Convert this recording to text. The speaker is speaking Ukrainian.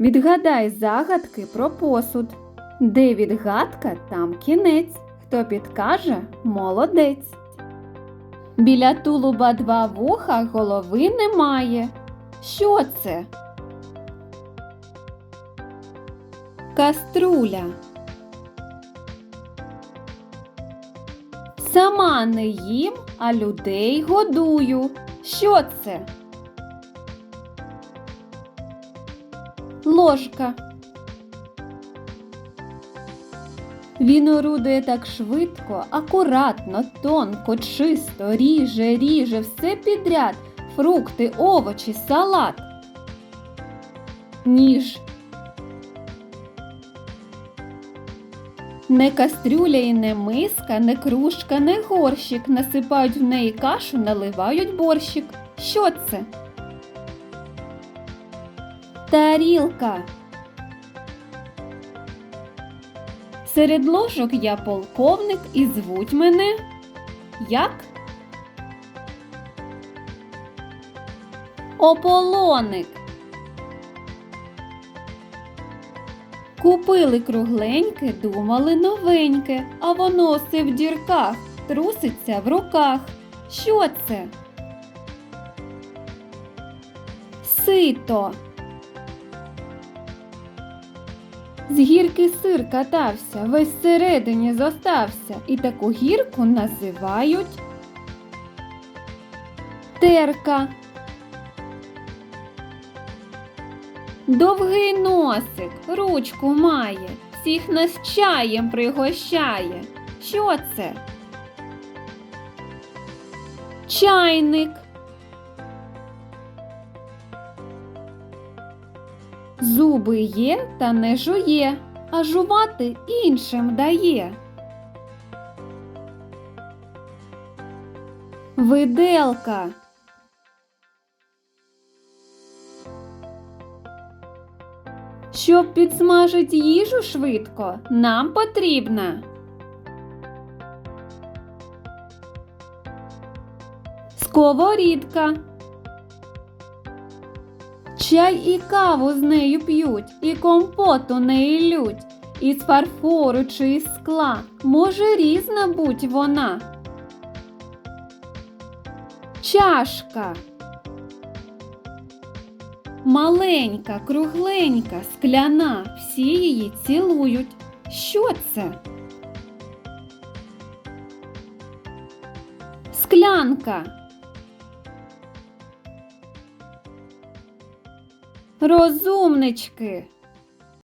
Відгадай загадки про посуд. Де відгадка, там кінець. Хто підкаже, молодець. Біля тулуба два вуха, голови немає. Що це? Каструля. Сама не їм, а людей годую. Що це? Ложка. Він орудує так швидко, акуратно, тонко, чисто, ріже, ріже, все підряд, фрукти, овочі, салат. Ніж. Не кастрюля і не миска, не кружка, не горщик. Насипають в неї кашу, наливають борщик. Що це? Тарілка. Серед ложок я полковник і звуть мене як? Ополоник. Купили кругленьке, думали новеньке, а воно все в дірках, труситься в руках. Що це? Сито. З гірки сир катався, весь всередині зостався, і таку гірку називають терка. Довгий носик, ручку має, всіх нас чаєм пригощає. Що це? Чайник. Зуби є та не жує, а жувати іншим дає. Виделка. Щоб підсмажити їжу швидко, нам потрібна сковорідка. Чай і каву з нею п'ють, і компот у неї лють, із фарфору чи із скла, може різна будь вона. Чашка. Маленька, кругленька, скляна, всі її цілують. Що це? Склянка. Розумнички.